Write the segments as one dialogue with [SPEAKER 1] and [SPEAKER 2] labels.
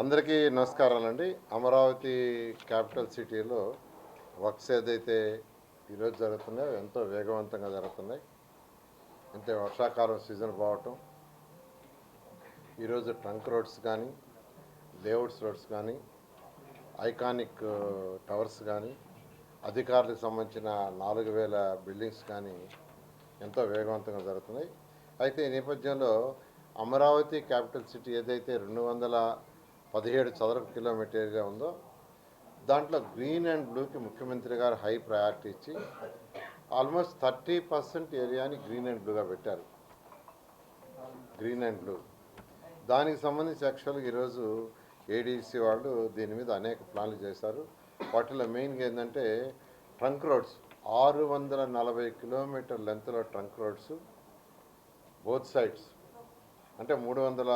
[SPEAKER 1] అందరికీ నమస్కారాలండి. అమరావతి క్యాపిటల్ సిటీలో వర్క్స్ ఏదైతే ఈరోజు జరుగుతున్నాయో ఎంతో వేగవంతంగా జరుగుతున్నాయి. అంటే వర్షాకాలం సీజన్ పోవటం ఈరోజు ట్రంక్ రోడ్స్ కానీ లేఅవుట్స్ రోడ్స్ కానీ ఐకానిక్ టవర్స్ కానీ అధికారులకు సంబంధించిన నాలుగు వేల బిల్డింగ్స్ కానీ ఎంతో వేగవంతంగా జరుగుతున్నాయి. అయితే ఈ నేపథ్యంలో అమరావతి క్యాపిటల్ సిటీ ఏదైతే రెండు వందల పదిహేడు చదరపు కిలోమీటర్గా ఉందో దాంట్లో గ్రీన్ అండ్ బ్లూకి ముఖ్యమంత్రి గారు హై ప్రయారిటీ ఇచ్చి ఆల్మోస్ట్ థర్టీ పర్సెంట్ ఏరియాని గ్రీన్ అండ్ బ్లూగా పెట్టారు. Green and blue. దానికి సంబంధించి యాక్చువల్గా ఈరోజు ఏడీసీ వాళ్ళు దీని మీద అనేక ప్లాన్లు చేశారు. వాటిలో మెయిన్గా ఏంటంటే ట్రంక్ రోడ్స్. ఆరు వందల నలభై కిలోమీటర్ లెంత్లో ట్రంక్ రోడ్స్ బోత్ సైడ్స్. అంటే మూడు వందల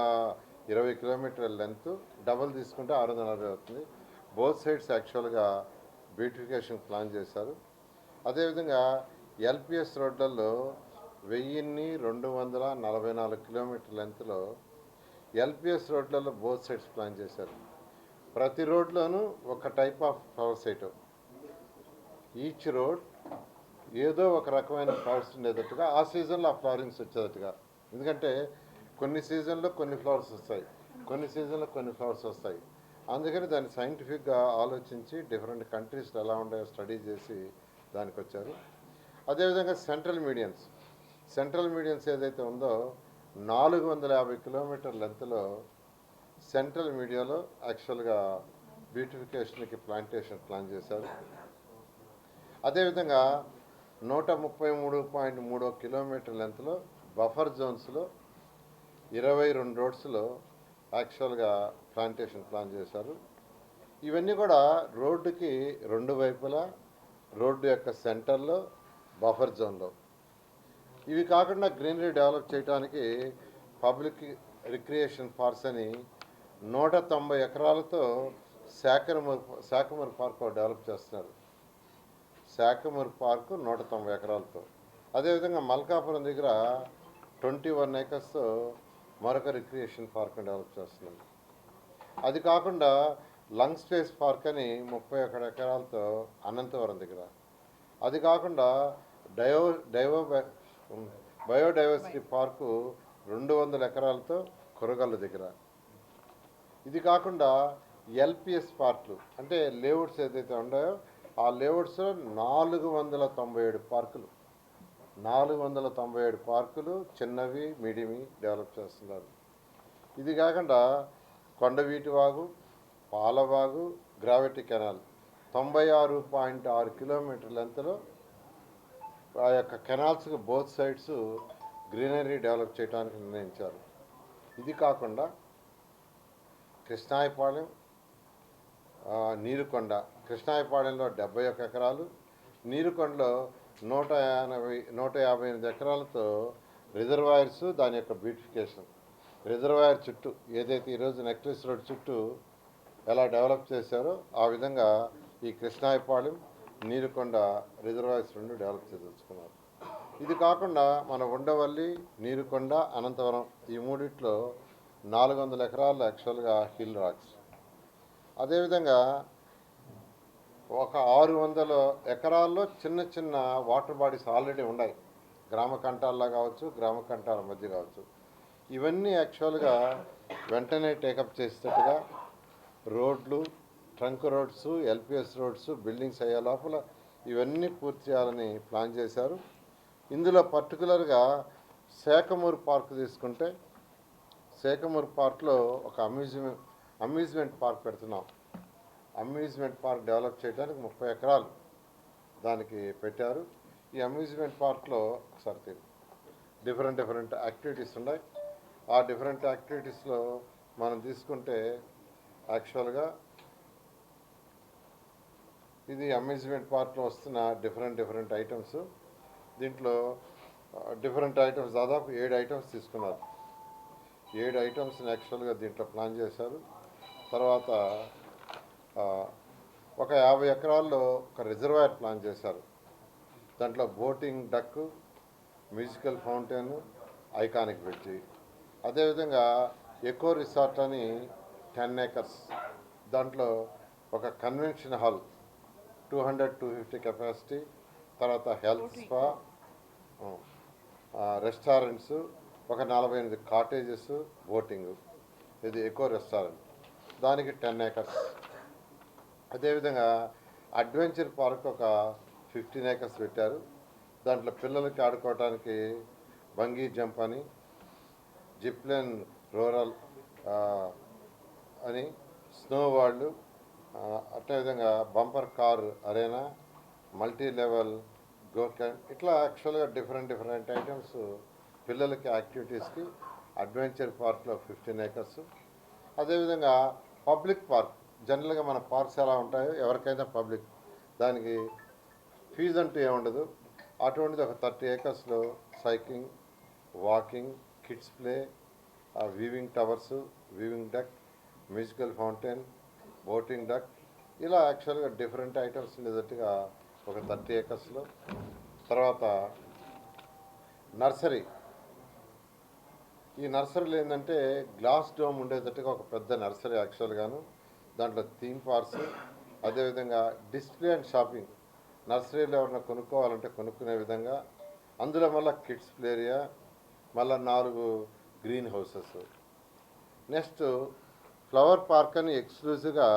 [SPEAKER 1] ఇరవై కిలోమీటర్ల లెంత్ డబల్ తీసుకుంటే ఆరు వందల నలభై అవుతుంది. బోత్ సైడ్స్ యాక్చువల్గా బ్యూటిఫికేషన్ ప్లాన్ చేశారు. అదేవిధంగా ఎల్పిఎస్ రోడ్లలో వెయ్యిన్ని రెండు వందల నలభై నాలుగు కిలోమీటర్ లెంత్లో ఎల్పిఎస్ రోడ్లలో బోత్ సైడ్స్ ప్లాన్ చేశారు. ప్రతి రోడ్లోనూ ఒక type of flower site. Each road ఏదో ఒక రకమైన ఫ్లవర్స్ ఉండేటట్టుగా ఆ సీజన్లో ఆ ఫ్లవరింగ్స్ వచ్చేటట్టుగా. ఎందుకంటే కొన్ని సీజన్లో కొన్ని ఫ్లవర్స్ వస్తాయి. కొన్ని సీజన్లో కొన్ని ఫ్లవర్స్ వస్తాయి. అందుకని దాన్ని సైంటిఫిక్గా ఆలోచించి డిఫరెంట్ కంట్రీస్లో ఎలా ఉన్నాయో స్టడీ చేసి దానికి వచ్చారు అదేవిధంగా సెంట్రల్ మీడియన్స్ సెంట్రల్ మీడియన్స్ ఏదైతే ఉందో నాలుగు వందల యాభై కిలోమీటర్ లెంత్లో సెంట్రల్ మీడియాలో యాక్చువల్గా బ్యూటిఫికేషన్కి ప్లాంటేషన్ ప్లాన్ చేశారు. అదేవిధంగా నూట ముప్పై మూడు పాయింట్ మూడో కిలోమీటర్ లెంత్లో బఫర్ జోన్స్లో ఇరవై రెండు రోడ్స్లో యాక్చువల్గా ప్లాంటేషన్ ప్లాన్ చేశారు. ఇవన్నీ కూడా రోడ్డుకి రెండు వైపులా రోడ్డు యొక్క సెంటర్లో బఫర్ జోన్లో. ఇవి కాకుండా గ్రీనరీ డెవలప్ చేయడానికి పబ్లిక్ రిక్రియేషన్ పార్క్స్ అని నూట తొంభై ఎకరాలతో శాఖమూర్ శాఖమూర్ పార్క్ డెవలప్ చేస్తున్నారు. శాఖమూర్ పార్కు నూట తొంభై ఎకరాలతో. అదేవిధంగా మల్కాపురం దగ్గర ట్వంటీ వన్ ఏకర్స్తో మరొక రిక్రియేషన్ పార్క్ డెవలప్ చేస్తున్నాం. అది కాకుండా లంగ్ స్పేస్ పార్క్ అని ముప్పై ఒకటి ఎకరాలతో అనంతవరం దగ్గర. అది కాకుండా డయో డైవో బయోడైవర్సిటీ పార్కు రెండు వందల ఎకరాలతో కొరగల్లు దగ్గర. ఇది కాకుండా ఎల్పిఎస్ పార్కులు అంటే లేఅవుట్స్ ఏదైతే ఉన్నాయో ఆ లేఅవుట్స్లో నాలుగు వందల తొంభై ఏడు పార్కులు. నాలుగు వందల తొంభై ఏడు పార్కులు చిన్నవి మీడియమి డెవలప్ చేస్తున్నారు. ఇది కాకుండా కొండవీటి వాగు పాలవాగు గ్రావిటీ కెనాల్. తొంభై ఆరు పాయింట్ ఆరు కిలోమీటర్ లెంత్లో ఆ యొక్క కెనాల్స్కి బోత్ సైడ్స్ గ్రీనరీ డెవలప్ చేయడానికి నిర్ణయించారు. ఇది కాకుండా కృష్ణాయపాలెం నీరుకొండ. కృష్ణాయపాలెంలో డెబ్బై ఒక్క ఎకరాలు నీరుకొండలో నూట ఎనభై నూట యాభై ఎనిమిది ఎకరాలతో రిజర్వాయర్స్ దాని యొక్క బ్యూటిఫికేషన్. రిజర్వాయర్ చుట్టూ ఏదైతే ఈరోజు నెక్లెస్ రోడ్ చుట్టూ ఎలా డెవలప్ చేశారో ఆ విధంగా ఈ కృష్ణాయపాళెం నీరుకొండ రిజర్వాయర్స్ రెండు డెవలప్ చేయదలుచుకున్నారు ఇది కాకుండా మన ఉండవల్లి నీరుకొండ అనంతవరం ఈ మూడిట్లో నాలుగు వందల ఎకరాలు యాక్చువల్గా హిల్ రాక్స్. అదేవిధంగా ఒక ఆరు వందల ఎకరాల్లో చిన్న చిన్న వాటర్ బాడీస్ ఆల్రెడీ ఉన్నాయి. గ్రామ కంటాల్లో కావచ్చు గ్రామ కంటాల మధ్య కావచ్చు. ఇవన్నీ యాక్చువల్గా వెంటనే టేకప్ చేసేటట్టుగా రోడ్లు trunk roads LPS roads buildings అయ్యే లోపల ఇవన్నీ పూర్తి చేయాలని ప్లాన్ చేశారు. ఇందులో పర్టికులర్గా శేఖమూరు పార్క్ తీసుకుంటే సేకమూరు పార్క్లో ఒక అమ్యూజ్మెంట్ అమ్యూజ్మెంట్ పార్క్ పెడుతున్నాం. అమ్యూజ్మెంట్ పార్క్ డెవలప్ చేయడానికి ముప్పై ఎకరాలు దానికి పెట్టారు. ఈ అమ్యూజ్మెంట్ పార్క్లో ఒకసారి డిఫరెంట్ డిఫరెంట్ యాక్టివిటీస్ ఉన్నాయి. ఆ డిఫరెంట్ యాక్టివిటీస్లో మనం తీసుకుంటే యాక్చువల్గా ఇది అమ్యూజ్మెంట్ పార్క్లో వస్తున్న డిఫరెంట్ డిఫరెంట్ ఐటమ్స్. దీంట్లో డిఫరెంట్ ఐటమ్స్ దాదాపు ఏడు ఐటమ్స్ తీసుకున్నారు. ఏడు ఐటమ్స్ని యాక్చువల్గా దీంట్లో ప్లాన్ చేశారు. తర్వాత ఒక యాభై ఎకరాల్లో ఒక రిజర్వాయర్ ప్లాన్ చేశారు. దాంట్లో boating duck musical fountain iconic bridge. అదేవిధంగా ఎకో రిసార్ట్ అని టెన్ ఏకర్స్. దాంట్లో ఒక convention hall two hundred two fifty capacity. తర్వాత హెల్త్ స్పా రెస్టారెంట్స్ ఒక నలభై ఎనిమిది కాటేజెస్ బోటింగ్. ఇది ఎకో రెస్టారెంట్. దానికి టెన్ ఏకర్స్. అదేవిధంగా అడ్వెంచర్ పార్క్ ఒక ఫిఫ్టీన్ ఏకర్స్ పెట్టారు. దాంట్లో పిల్లలకి ఆడుకోవడానికి బంగీ జంప్ అని జిప్లైన్ రూరల్ అని స్నో వాళ్ళు అదేవిధంగా bumper car arena multi level గోకెన్ ఇట్లా యాక్చువల్గా డిఫరెంట్ డిఫరెంట్ ఐటమ్స్ పిల్లలకి యాక్టివిటీస్కి అడ్వెంచర్ పార్క్లో ఫిఫ్టీన్ ఏకర్స్ అదేవిధంగా పబ్లిక్ పార్క్ జనరల్గా మన పార్క్స్ ఎలా ఉంటాయో ఎవరికైనా పబ్లిక్. దానికి ఫీజు అంటూ ఏముండదు అటువంటిది ఒక thirty ఏకర్స్లో cycling walking kids play viewing towers viewing deck musical fountain boating dock ఇలా యాక్చువల్గా డిఫరెంట్ ఐటమ్స్ ఉండేటట్టుగా ఒక థర్టీ ఏకర్స్లో. తర్వాత నర్సరీ. ఈ నర్సరీలో ఏంటంటే గ్లాస్ డోమ్ ఉండేటట్టుగా ఒక పెద్ద నర్సరీ యాక్చువల్గాను. దాంట్లో థీమ్ పార్క్స్ అదేవిధంగా డిస్ప్లే అండ్ షాపింగ్. నర్సరీలో ఎవరైనా కొనుక్కోవాలంటే కొనుక్కునే విధంగా అందులో మళ్ళీ కిడ్స్ ప్లే ఏరియా మళ్ళీ నాలుగు green houses. Next flower park అని ఎక్స్క్లూజివ్గా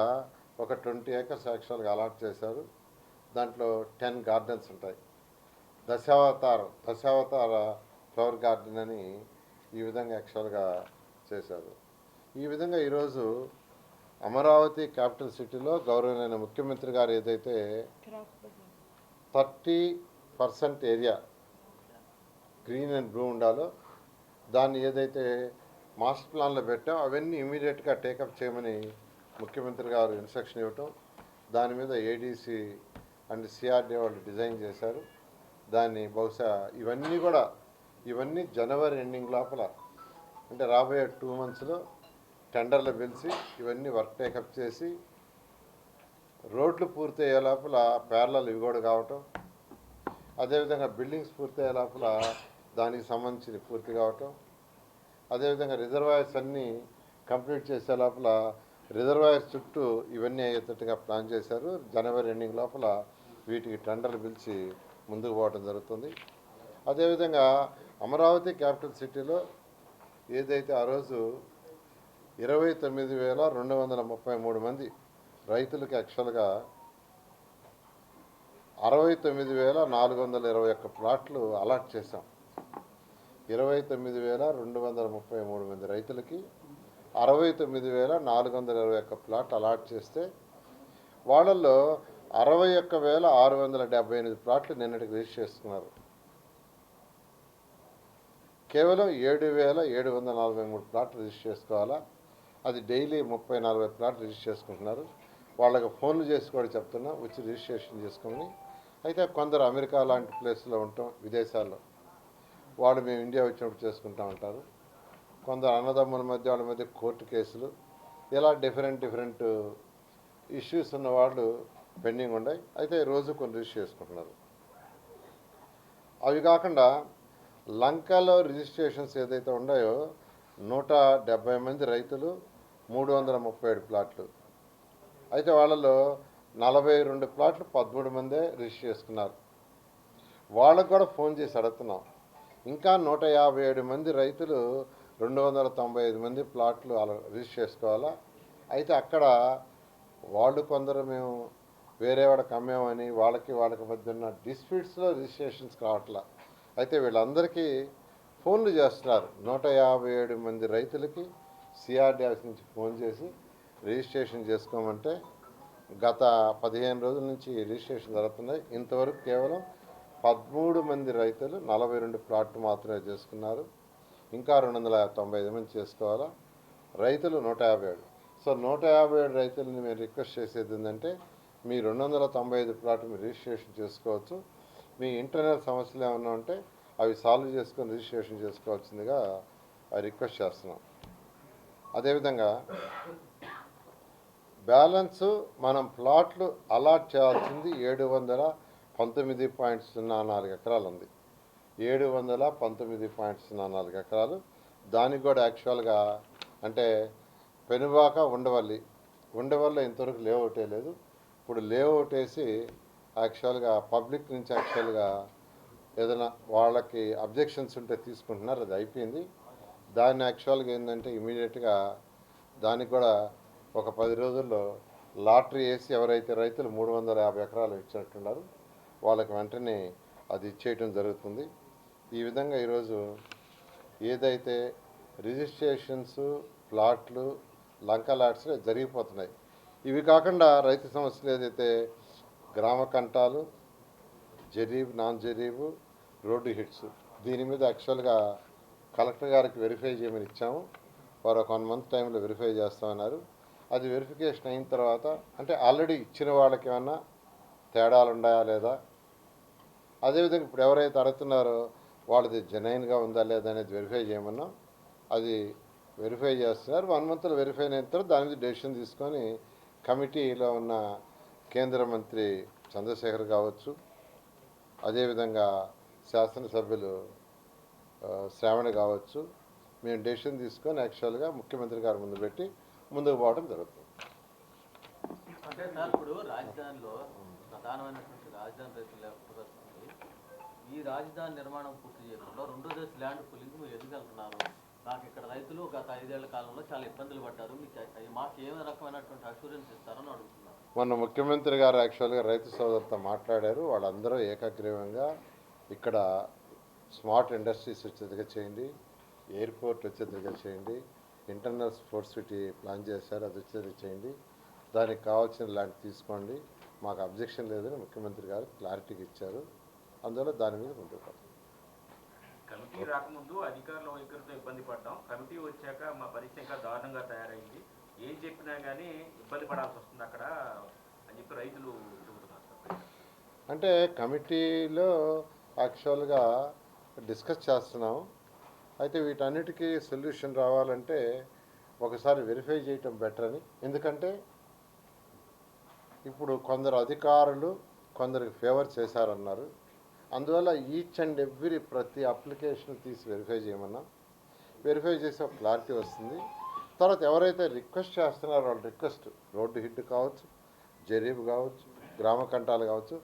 [SPEAKER 1] ఒక ట్వంటీ ఏకర్స్ యాక్చువల్గా అలాట్ చేశారు. దాంట్లో టెన్ గార్డెన్స్ ఉంటాయి. దశావతారం దశావతార ఫ్లవర్ గార్డెన్ అని ఈ విధంగా యాక్చువల్గా చేశారు. ఈ విధంగా ఈరోజు అమరావతి క్యాపిటల్ సిటీలో గౌరవనీయ ముఖ్యమంత్రి గారు ఏదైతే thirty percent area green and blue ఉండాలో దాన్ని ఏదైతే మాస్టర్ ప్లాన్లో పెట్టాం అవన్నీ ఇమీడియట్గా టేకప్ చేయమని ముఖ్యమంత్రి గారు ఇన్స్ట్రక్షన్ ఇవ్వటం దాని మీద ఏడీసీ అండ్ సిఆర్డీ వాళ్ళు డిజైన్ చేశారు. దాన్ని బహుశా ఇవన్నీ కూడా ఇవన్నీ జనవరి ఎండింగ్ లోపల అంటే రాబోయే టూ మంత్స్లో టెండర్లు పిలిచి ఇవన్నీ వర్క్ టేకప్ చేసి రోడ్లు పూర్తి అయ్యే లోపల పేర్లలు ఇవి కూడా కావటం. అదేవిధంగా బిల్డింగ్స్ పూర్తి అయ్యే లోపల దానికి సంబంధించి పూర్తి కావటం. అదేవిధంగా రిజర్వాయర్స్ అన్నీ కంప్లీట్ చేసే లోపల రిజర్వాయర్స్ చుట్టూ ఇవన్నీ అయ్యేటట్టుగా ప్లాన్ చేశారు. జనవరి ఎండింగ్ లోపల వీటికి టెండర్లు పిలిచి ముందుకు పోవడం జరుగుతుంది. అదేవిధంగా అమరావతి క్యాపిటల్ సిటీలో ఏదైతే ఆ రోజు ఇరవై తొమ్మిది వేల రెండు వందల ముప్పై మూడు మంది రైతులకు యాక్చువల్గా అరవై తొమ్మిది వేల నాలుగు వందల ఇరవై ఒక్క ప్లాట్లు అలాట్ చేశాం. ఇరవై తొమ్మిది వేల రెండు వందల ముప్పై మూడు మంది రైతులకి అరవై తొమ్మిది వేల నాలుగు వందల ఇరవై ఒక్క ప్లాట్ అలాట్ చేస్తే వాళ్ళల్లో అరవై ఒక్క వేల ఆరు వందల డెబ్బై ఎనిమిది ప్లాట్లు నిన్నటికి రిజిస్టర్ చేసుకున్నారు. కేవలం ఏడు వేల ఏడు వందల నలభై మూడు ప్లాట్లు రిజిస్టర్ చేసుకోవాలా? అది డైలీ ముప్పై నలభై ప్లాట్లు రిజిస్టర్ చేసుకుంటున్నారు. వాళ్ళకి ఫోన్లు చేసి కూడా చెప్తున్నా వచ్చి రిజిస్ట్రేషన్ చేసుకోమని అయితే కొందరు అమెరికా లాంటి ప్లేస్లో ఉంటాం విదేశాల్లో. వాళ్ళు మేము ఇండియా వచ్చినప్పుడు చేసుకుంటా ఉంటారు. కొందరు అన్నదమ్ముల మధ్య వాళ్ళ మధ్య కోర్టు కేసులు. ఇలా డిఫరెంట్ డిఫరెంట్ ఇష్యూస్ ఉన్న వాళ్ళు పెండింగ్ ఉన్నాయి అయితే రోజు కొన్ని రిజిస్టర్ చేసుకుంటున్నారు. అవి కాకుండా లంకలో రిజిస్ట్రేషన్స్ ఏదైతే ఉన్నాయో నూట డెబ్బై మంది రైతులు మూడు వందల ముప్పై ఏడు ప్లాట్లు. అయితే వాళ్ళలో నలభై రెండు ప్లాట్లు పదమూడు మందే రిజిస్టర్ చేసుకున్నారు. వాళ్ళకు కూడా ఫోన్ చేసి అడుగుతున్నాం. ఇంకా నూట యాభై ఏడు మంది రైతులు రెండు వందల తొంభై ఐదు మంది ప్లాట్లు అలా రిజిస్టర్ చేసుకోవాలా? అయితే అక్కడ వాళ్ళు కొందరు మేము వేరే వాడికి అమ్మామని వాళ్ళకి వాళ్ళకి మధ్య ఉన్న డిస్ప్యూట్స్లో రిజిస్ట్రేషన్స్ కావట్లా. అయితే వీళ్ళందరికీ ఫోన్లు చేస్తున్నారు. నూట యాభై ఏడు మంది రైతులకి సిఆర్డిఎస్ నుంచి ఫోన్ చేసి రిజిస్ట్రేషన్ చేసుకోమంటే గత పదిహేను రోజుల నుంచి రిజిస్ట్రేషన్ జరుగుతున్నాయి. ఇంతవరకు కేవలం పదమూడు మంది రైతులు నలభై రెండు ప్లాట్లు మాత్రమే చేసుకున్నారు. ఇంకా రెండు వందల తొంభై ఐదు మంది చేసుకోవాలా? రైతులు నూట యాభై ఏడు. సో నూట యాభై ఏడు రైతులని మేము రిక్వెస్ట్ చేసేది ఏంటంటే మీ రెండు వందల తొంభై ఐదు ప్లాట్ మీరు రిజిస్ట్రేషన్ చేసుకోవచ్చు. మీ ఇంటర్నల్ సమస్యలు ఏమైనా ఉంటే అవి సాల్వ్ చేసుకొని రిజిస్ట్రేషన్ చేసుకోవాల్సిందిగా రిక్వెస్ట్ చేస్తున్నాం. అదేవిధంగా బ్యాలెన్స్ మనం ప్లాట్లు అలాట్ చేయాల్సింది ఏడు వందల పంతొమ్మిది పాయింట్ సున్నా నాలుగు ఎకరాలు ఉంది ఏడు వందల పంతొమ్మిది పాయింట్ సున్నా నాలుగు ఎకరాలు. దానికి కూడా యాక్చువల్గా అంటే పెనుబాక ఉండవల్లి. ఉండవల్లి ఇంతవరకు లేఅవుట్ లేదు. ఇప్పుడు లేఅవుట్ వేసి యాక్చువల్గా పబ్లిక్ నుంచి యాక్చువల్గా ఏదైనా వాళ్ళకి అబ్జెక్షన్స్ ఉంటే తీసుకుంటున్నారు అది అయిపోయింది. దాన్ని యాక్చువల్గా ఏంటంటే ఇమీడియట్గా దానికి కూడా ఒక పది రోజుల్లో లాటరీ వేసి ఎవరైతే రైతులు మూడు వందల యాభై ఎకరాలు ఇచ్చినట్టున్నారు వాళ్ళకి వెంటనే అది ఇచ్చేయటం జరుగుతుంది. ఈ విధంగా ఈరోజు ఏదైతే రిజిస్ట్రేషన్స్ ప్లాట్లు లంక లాట్స్ జరిగిపోతున్నాయి. ఇవి కాకుండా రైతు సమస్యలు ఏదైతే గ్రామ కంటాలు జరీబ్ నాన్ జరీబు రోడ్డు హిట్స్ దీని మీద యాక్చువల్గా కలెక్టర్ గారికి వెరిఫై చేయమని ఇచ్చాము. వారు ఒక వన్ మంత్ టైంలో వెరిఫై చేస్తామన్నారు. అది వెరిఫికేషన్ అయిన తర్వాత అంటే ఆల్రెడీ ఇచ్చిన వాళ్ళకి ఏమన్నా తేడాలు ఉన్నాయా లేదా? అదేవిధంగా ఇప్పుడు ఎవరైతే అడుగుతున్నారో వాళ్ళది జెన్యున్గా ఉందా లేదా అనేది వెరిఫై చేయమన్నాం. అది వెరిఫై చేస్తున్నారు. వన్ మంత్లో వెరిఫై అయిన తర్వాత దాని మీద డెసిషన్ తీసుకొని కమిటీలో ఉన్న కేంద్ర మంత్రి చంద్రశేఖర్ కావచ్చు. అదేవిధంగా శాసనసభ్యులు శ్రావణ కావచ్చు. మేము డెసిషన్ తీసుకొని యాక్చువల్గా ముఖ్యమంత్రి గారి ముందు పెట్టి ముందుకు పోవడం జరుగుతుంది.
[SPEAKER 2] అంటే సార్ ఇప్పుడు రాజధానిలో ప్రధానమైనటువంటి రాజధాని రైతులు ఈ రాజధాని నిర్మాణం పూర్తి చేయకుండా రెండో దశ ల్యాండ్ పులింగ్ మీరు నాకు ఇక్కడ రైతులు గత ఐదేళ్ళ కాలంలో చాలా ఇబ్బందులు పడ్డారు. మీకు మాకు ఏమి రకమైనటువంటి అష్యూరెన్స్ ఇస్తారని అడుగుతున్నాను.
[SPEAKER 1] మొన్న ముఖ్యమంత్రి గారు యాక్చువల్గా రైతు సోదరులతో మాట్లాడారు. వాళ్ళందరూ ఏకగ్రీవంగా ఇక్కడ స్మార్ట్ ఇండస్ట్రీస్ వచ్చేదిగా చేయండి ఎయిర్పోర్ట్ వచ్చేదిగా చేయండి ఇంటర్నల్ స్పోర్ట్స్ సిటీ ప్లాన్ చేశారు అది వచ్చేది చేయండి. దానికి కావాల్సిన ల్యాండ్ తీసుకోండి. మాకు అబ్జెక్షన్ లేదని ముఖ్యమంత్రి గారు క్లారిటీకి ఇచ్చారు. అందువల్ల దాని మీద ముందుకు పోతాం.
[SPEAKER 3] కమిటీ రాకముందు అధికారుల వైఖరితో ఇబ్బంది పడ్డాం. కమిటీ వచ్చాక మా పరిస్థితి ఇంకా దారుణంగా తయారైంది. ఏం చెప్పినా కానీ ఇబ్బంది పడాల్సి వస్తుంది అక్కడ అని చెప్పి రైతులు
[SPEAKER 1] అంటే కమిటీలో యాక్చువల్గా డిస్కస్ చేస్తున్నాం. అయితే వీటన్నిటికీ సొల్యూషన్ రావాలంటే ఒకసారి వెరిఫై చేయటం బెటర్ అని. ఎందుకంటే ఇప్పుడు కొందరు అధికారులు కొందరికి ఫేవర్ చేశారన్నారు. అందువల్ల ఈచ్ అండ్ ఎవ్రీ ప్రతి అప్లికేషన్ తీసి వెరిఫై చేయమన్నా. వెరిఫై చేసి ఒక క్లారిటీ వస్తుంది. తర్వాత ఎవరైతే రిక్వెస్ట్ చేస్తున్నారో వాళ్ళ రిక్వెస్ట్ రోడ్డు హిట్ కావచ్చు జరీబ్ కావచ్చు గ్రామ కంటాలు కావచ్చు